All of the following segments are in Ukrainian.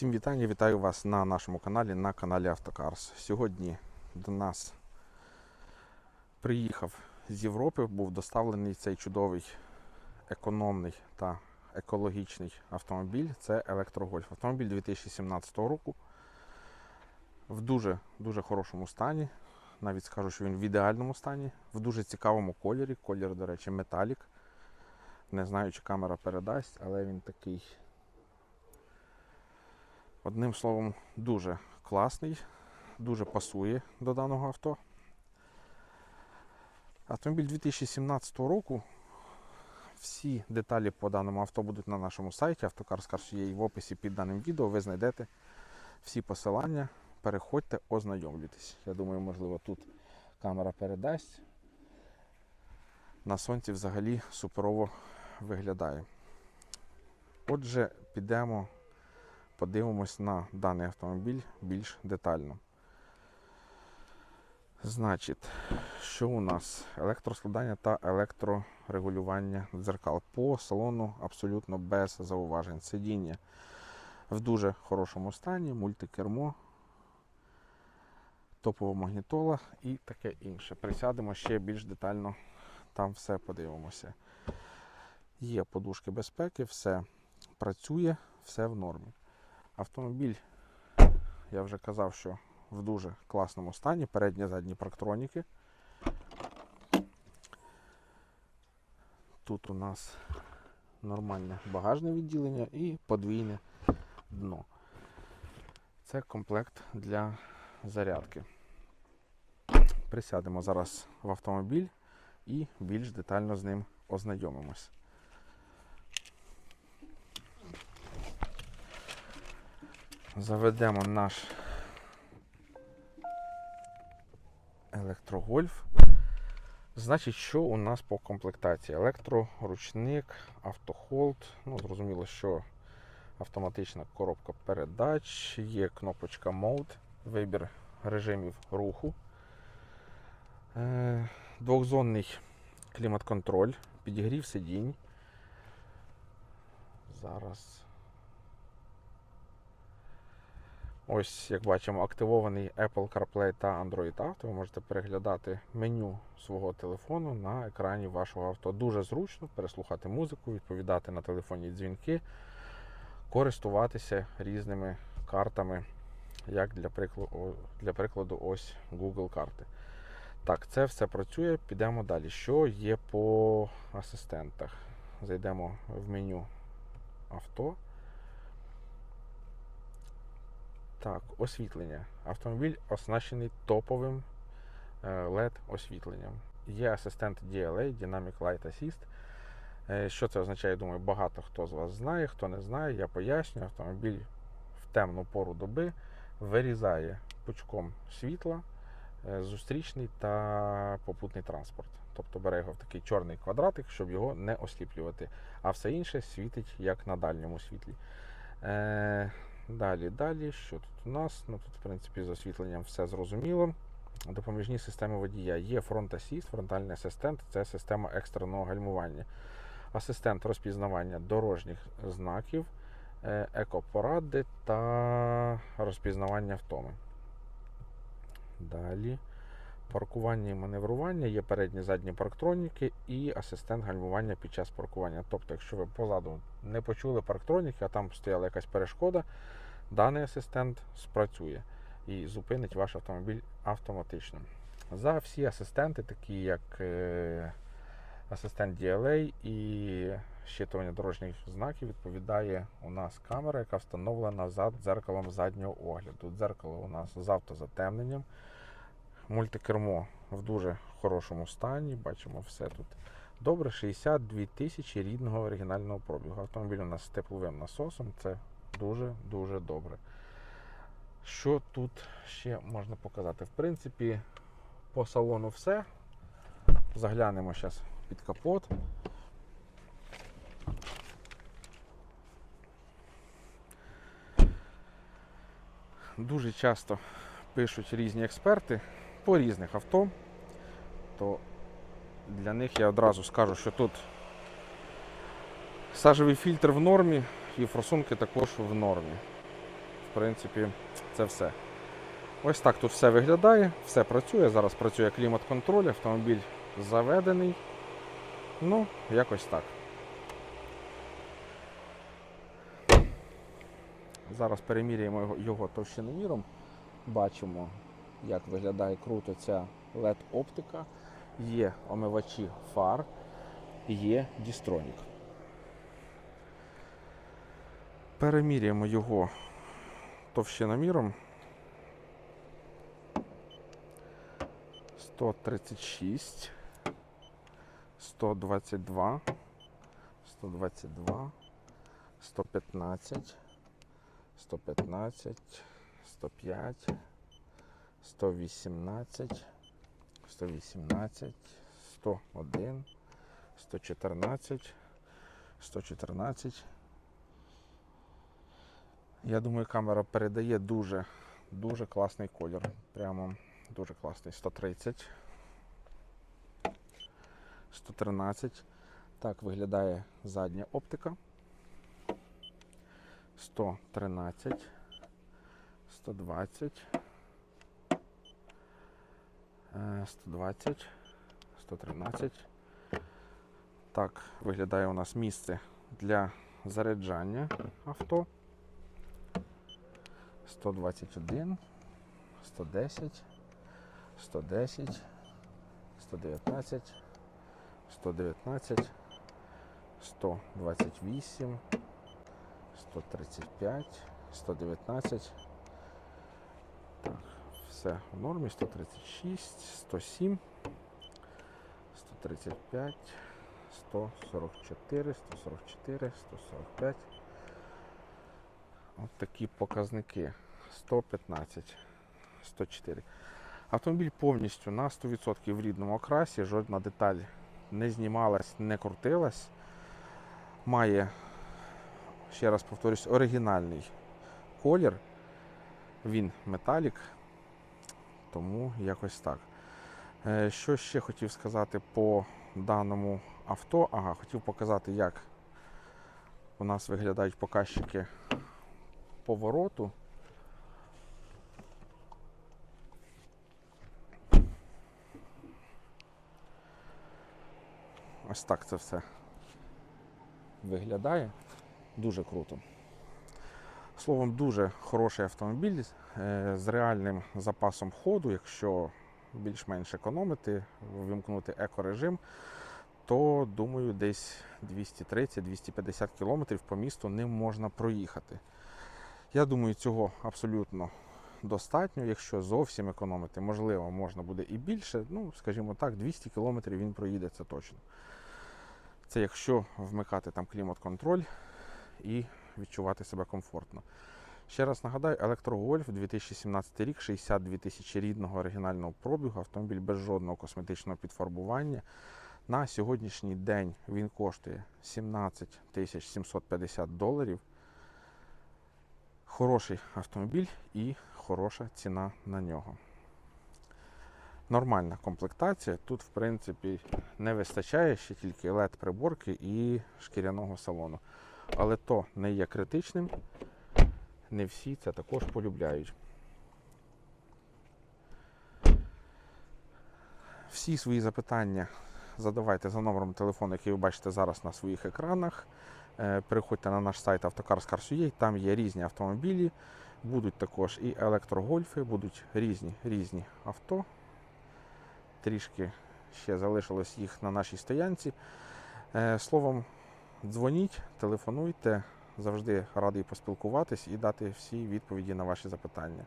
Всім вітання, вітаю вас на нашому каналі, на каналі Автокарс. Сьогодні до нас приїхав з Європи, був доставлений цей чудовий економний та екологічний автомобіль. Це електрогольф. Автомобіль 2017 року в дуже дуже хорошому стані. Навіть скажу, що він в ідеальному стані, в дуже цікавому кольорі. Колір, до речі, металік. Не знаю, чи камера передасть, але він такий Одним словом, дуже класний, дуже пасує до даного авто. Автомобіль 2017 року. Всі деталі по даному авто будуть на нашому сайті. Автокарскарс є і в описі під даним відео. Ви знайдете всі посилання. Переходьте, ознайомлюйтесь. Я думаю, можливо, тут камера передасть. На сонці взагалі суперово виглядає. Отже, підемо подивимось на даний автомобіль більш детально. Значить, що у нас? Електроскладання та електрорегулювання дзеркал. По салону абсолютно без зауважень. Сидіння в дуже хорошому стані, мультикермо, топова магнітола і таке інше. Присядемо ще більш детально, там все подивимося. Є подушки безпеки, все працює, все в нормі. Автомобіль, я вже казав, що в дуже класному стані. Передні задні парктроніки. Тут у нас нормальне багажне відділення і подвійне дно. Це комплект для зарядки. Присядемо зараз в автомобіль і більш детально з ним ознайомимось. Заведемо наш електрогольф. Значить, що у нас по комплектації? Електроручник, автохолд. Ну, зрозуміло, що автоматична коробка передач, є кнопочка Mode, вибір режимів руху. Е, Двохзонний клімат-контроль, підігрів сидінь. Зараз. Ось, як бачимо, активований Apple CarPlay та Android Auto. Ви можете переглядати меню свого телефону на екрані вашого авто. Дуже зручно переслухати музику, відповідати на телефонні дзвінки, користуватися різними картами, як для прикладу, для прикладу ось Google карти. Так, це все працює. Підемо далі. Що є по асистентах? Зайдемо в меню авто. Так, освітлення. Автомобіль оснащений топовим LED-освітленням. Є асистент DLA, Dynamic Light Assist. Е, Що це означає? Думаю, багато хто з вас знає, хто не знає, я поясню. Автомобіль в темну пору доби вирізає пучком світла е, зустрічний та попутний транспорт. Тобто бере його в такий чорний квадратик, щоб його не осліплювати. А все інше світить як на дальньому світлі. Далі, далі, що тут у нас? Ну тут, в принципі, з освітленням все зрозуміло. Допоміжні системи водія. Є фронт асіст, фронтальний асистент, це система екстреного гальмування. Асистент розпізнавання дорожніх знаків, е, екопоради та розпізнавання втоми. Далі. Паркування і маневрування, є передні задні парктроніки і асистент гальмування під час паркування. Тобто, якщо ви позаду не почули парктроніки, а там стояла якась перешкода, даний асистент спрацює і зупинить ваш автомобіль автоматично. За всі асистенти, такі як е, асистент DLA і щитування дорожніх знаків, відповідає у нас камера, яка встановлена за дзеркалом заднього огляду. Дзеркало у нас з автозатемненням. Мультикермо в дуже хорошому стані. Бачимо все тут. Добре, 62 тисячі рідного оригінального пробігу. Автомобіль у нас з тепловим насосом. Це дуже-дуже добре. Що тут ще можна показати? В принципі, по салону все. Заглянемо зараз під капот. Дуже часто пишуть різні експерти по різних авто, то для них я одразу скажу, що тут сажевий фільтр в нормі і форсунки також в нормі. в принципі, це все. Ось так тут все виглядає, все працює. Зараз працює клімат-контроль, автомобіль заведений. Ну, якось так. Зараз переміряємо його, його товщиноміром. Бачимо, як виглядає круто ця LED-оптика. Є омивачі фар, є дістронік. Переміряємо його товщиноміром. 136, 122, 122, 115, 115, 105, 118, 118, 101, 114, 114. Я думаю, камера передає дуже, дуже класний колір. Прямо дуже класний. 130. 113. Так виглядає задня оптика. 113. 120. е, 120. 113. Так виглядає у нас місце для заряджання авто. 121, 110, 110, 119, 119, 128, 135, 119. Так, все в нормі. 136, 107, 135, 144, 144, 145. От такі показники. 115, 104. Автомобіль повністю на 100% в рідному окрасі, жодна деталь не знімалась, не крутилась. Має, ще раз повторюсь, оригінальний колір. Він металік, тому якось так. Е, Що ще хотів сказати по даному авто? Ага, хотів показати, як у нас виглядають показчики повороту. Ось так це все виглядає. Дуже круто. Словом, дуже хороший автомобіль е, з реальним запасом ходу. Якщо більш-менш економити, вимкнути екорежим, то думаю, десь 230-250 км по місту ним можна проїхати. Я думаю, цього абсолютно достатньо. Якщо зовсім економити, можливо, можна буде і більше. Ну, скажімо так, 200 км він проїде це точно. Це якщо вмикати там клімат-контроль і відчувати себе комфортно. Ще раз нагадаю, електрогольф 2017 рік, 62 тисячі рідного оригінального пробігу, автомобіль без жодного косметичного підфарбування. На сьогоднішній день він коштує 17 тисяч 750 доларів. Хороший автомобіль і хороша ціна на нього. Нормальна комплектація. Тут, в принципі, не вистачає ще тільки led приборки і шкіряного салону. Але то не є критичним. Не всі це також полюбляють. Всі свої запитання задавайте за номером телефону, який ви бачите зараз на своїх екранах. Е, Переходьте на наш сайт Автокарс.car.ua, там є різні автомобілі, будуть також і електрогольфи, будуть різні різні авто. Трішки ще залишилось їх на нашій стоянці. Е, Словом, дзвоніть, телефонуйте, завжди радий поспілкуватись і дати всі відповіді на ваші запитання.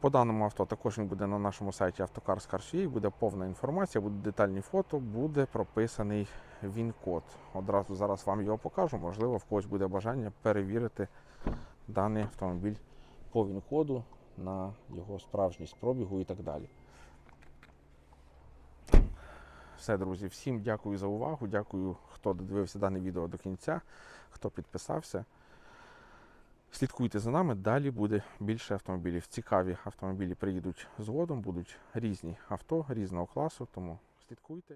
По даному авто також він буде на нашому сайті Автокарс.car.ua, буде повна інформація, будуть детальні фото, буде прописаний він-код. Одразу зараз вам його покажу. Можливо, в когось буде бажання перевірити даний автомобіль по він-коду на його справжність пробігу і так далі. Все, друзі, всім дякую за увагу. Дякую, хто додивився дане відео до кінця, хто підписався. Слідкуйте за нами, далі буде більше автомобілів. Цікаві автомобілі приїдуть згодом, будуть різні авто різного класу, тому слідкуйте.